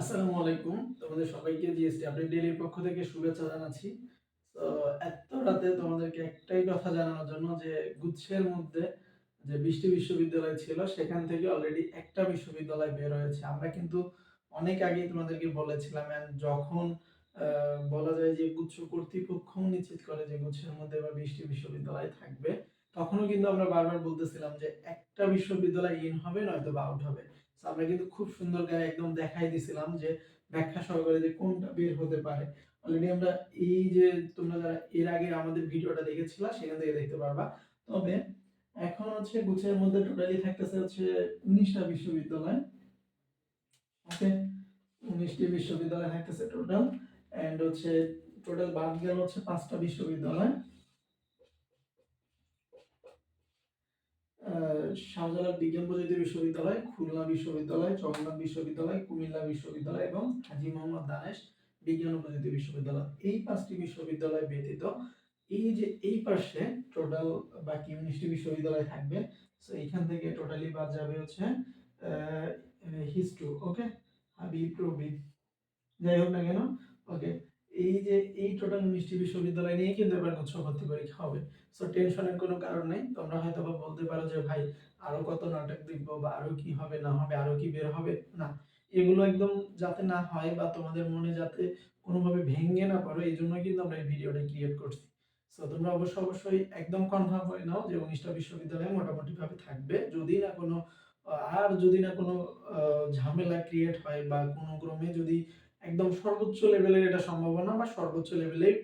আসসালামু আলাইকুম। তোমাদের সবাইকে জিএসটি আপডেট ডেইলির পক্ষ থেকে শুভেচ্ছা জানাচ্ছি। তো এত রাতে তোমাদেরকে একটাই কথা জানানোর জন্য যে গুচ্ছের মধ্যে যে বৃষ্টি বিশ্ববিদ্যালয় ছিল, সেখান থেকে অলরেডি একটা বিশ্ববিদ্যালয় বের হয়েছে। আমরা কিন্তু অনেক আগেই তোমাদেরকে বলেছিলাম যখন বলা যায় যে গুচ্ছ কর্তৃপক্ষ নিশ্চিত করে যে গুচ্ছের মধ্যে এবার বৃষ্টি বিশ্ববিদ্যালয় থাকবে, তখনও কিন্তু আমরা বারবার বলতেছিলাম যে একটা বিশ্ববিদ্যালয় ইন হবে নয়তো বা আউট হবে। আমরা কিন্তু খুব সুন্দর করে একদম দেখাই দিছিলাম যে ব্যাখ্যা সহকারে যে কোনটা বের হতে পারে। অলরেডি আমরা এই যে তোমরা যারা এর আগে আমাদের ভিডিওটা দেখেছিলা, সেখান থেকে দেখতে পারবা। তবে এখন হচ্ছে গুছের মধ্যে টোটালি থাকতেছে হচ্ছে উনিশটা বিশ্ববিদ্যালয়। ওকে উনিশটি বিশ্ববিদ্যালয় থাকতেছে টোটাল এন্ড হচ্ছে টোটাল বাদ গেল হচ্ছে পাঁচটা বিশ্ববিদ্যালয়। শাহজালাল বিজ্ঞান প্রযুক্তি বিশ্ববিদ্যালয়, খুলনা বিশ্ববিদ্যালয় চট্টগ্রাম বিশ্ববিদ্যালয়, কুমিল্লা বিশ্ববিদ্যালয় এবং হাজি মোহাম্মদ দানেশ বিজ্ঞান ও প্রযুক্তি বিশ্ববিদ্যালয়। এই পাঁচটি বিশ্ববিদ্যালয় ব্যতীত এই যে এই পাশে টোটাল বাকি উনিশটি বিশ্ববিদ্যালয় থাকবে সো এইখান থেকে টোটালি বাদ যাবে হচ্ছে হিস্ট্রু ওকে হাবিব, রবি, যাই হোক না কেন ওকে এই যে এই টোটাল উনিশটি বিশ্ববিদ্যালয় নিয়ে কিন্তু এবার গুচ্ছ ভর্তি পরীক্ষা হবে। সো টেনশনের কোনো কারণ নেই। তোমরা হয়তো বা বলতে পারো যে, ভাই, আরও কত নাটক দেখব বা আরও কি হবে, না হবে, আরও কি বের হবে? না। এগুলো একদম যাতে না হয় বা তোমাদের মনে যাতে কোনোভাবে ভেঙে না পারো এই জন্য কিন্তু আমরা এই ভিডিওটা ক্রিয়েট করছি। সো তোমরা অবশ্যই অবশ্যই একদম কনফার্ম হয়ে নাও যে, উনিশটা বিশ্ববিদ্যালয় মোটামুটিভাবে থাকবে। যদি না কোনো, আর যদি না কোনো ঝামেলা ক্রিয়েট হয় বা কোনো ক্রমে যদি একদম সর্বোচ্চ লেভেলের এটা সম্ভাবনা বা সর্বোচ্চ লেভেলের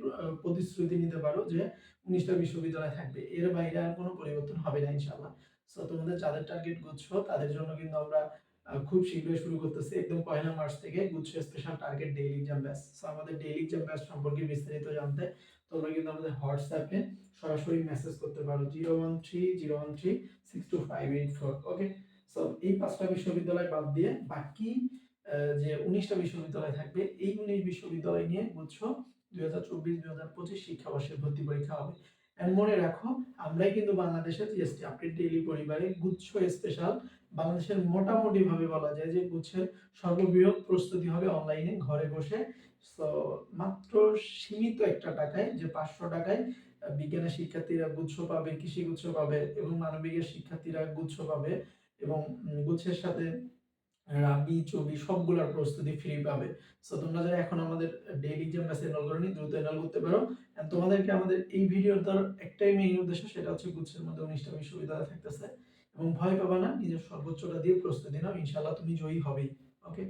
প্রতিশ্রুতি নিতে পারো যে উনিশটা বিশ্ববিদ্যালয় থাকবে। এর বাইরে আর কোনো পরিবর্তন হবে না ইনশাল্লাহ সো তোমাদের যাদের টার্গেট গুচ্ছ, তাদের জন্য কিন্তু আমরা খুব শীঘ্রই শুরু করতেছি। একদম পয়লা মার্চ থেকে গুচ্ছ special target daily exam batch so আমাদের ডেইলি এক্সাম ব্যাচ সম্পর্কে বিস্তারিত জানতে তোমরা কিন্তু আমাদের হোয়াটসঅ্যাপে সরাসরি মেসেজ করতে পারো। Zero one three, zero one three, six two five eight four okay so এই পাঁচটা বিশ্ববিদ্যালয় বাদ দিয়ে বাকি যে উনিশটা বিশ্ববিদ্যালয় থাকবে, এই উনিশ বিশ্ববিদ্যালয় নিয়ে গুচ্ছ দুই হাজার চব্বিশ, দুই হাজার পঁচিশ শিক্ষাবর্ষের ভর্তি পরীক্ষা হবে। And মনে রাখো, আমরাই কিন্তু বাংলাদেশের জিএসটি আপডেট ডেইলি পরিবারে গুচ্ছ স্পেশাল বাংলাদেশের মোটামুটি ভাবে বলা যায় যে গুচ্ছের সর্ববৃহৎ প্রস্তুতি হবে অনলাইনে ঘরে বসে। তো মাত্র সীমিত একটা টাকায়, যে পাঁচশো টাকায় বিজ্ঞানের শিক্ষার্থীরা গুচ্ছ পাবে, কৃষি গুচ্ছ পাবে এবং মানবিকের শিক্ষার্থীরা গুচ্ছ পাবে এবং গুচ্ছের সাথে রাবি ছবি সবগুলোর প্রস্তুতি ফ্রি পাবে। সো তোমরা যারা এখন আমাদের ডেইলি যে মেসেজ এনরোল করনি, দ্রুত এনরোল করতে পারো। তোমাদেরকে আমাদের এই ভিডিওর তার একটাই মেইন উদ্দেশ্য, সেটা হচ্ছে গুচ্ছের মধ্যে উনিশটা বিশ্ববিদ্যালয় থাকতেছে। এবং ভয় পাবা না, নিজের সর্বোচ্চটা দিয়ে প্রস্তুতি নাও ইনশাল্লাহ তুমি জয়ী হবেই ওকে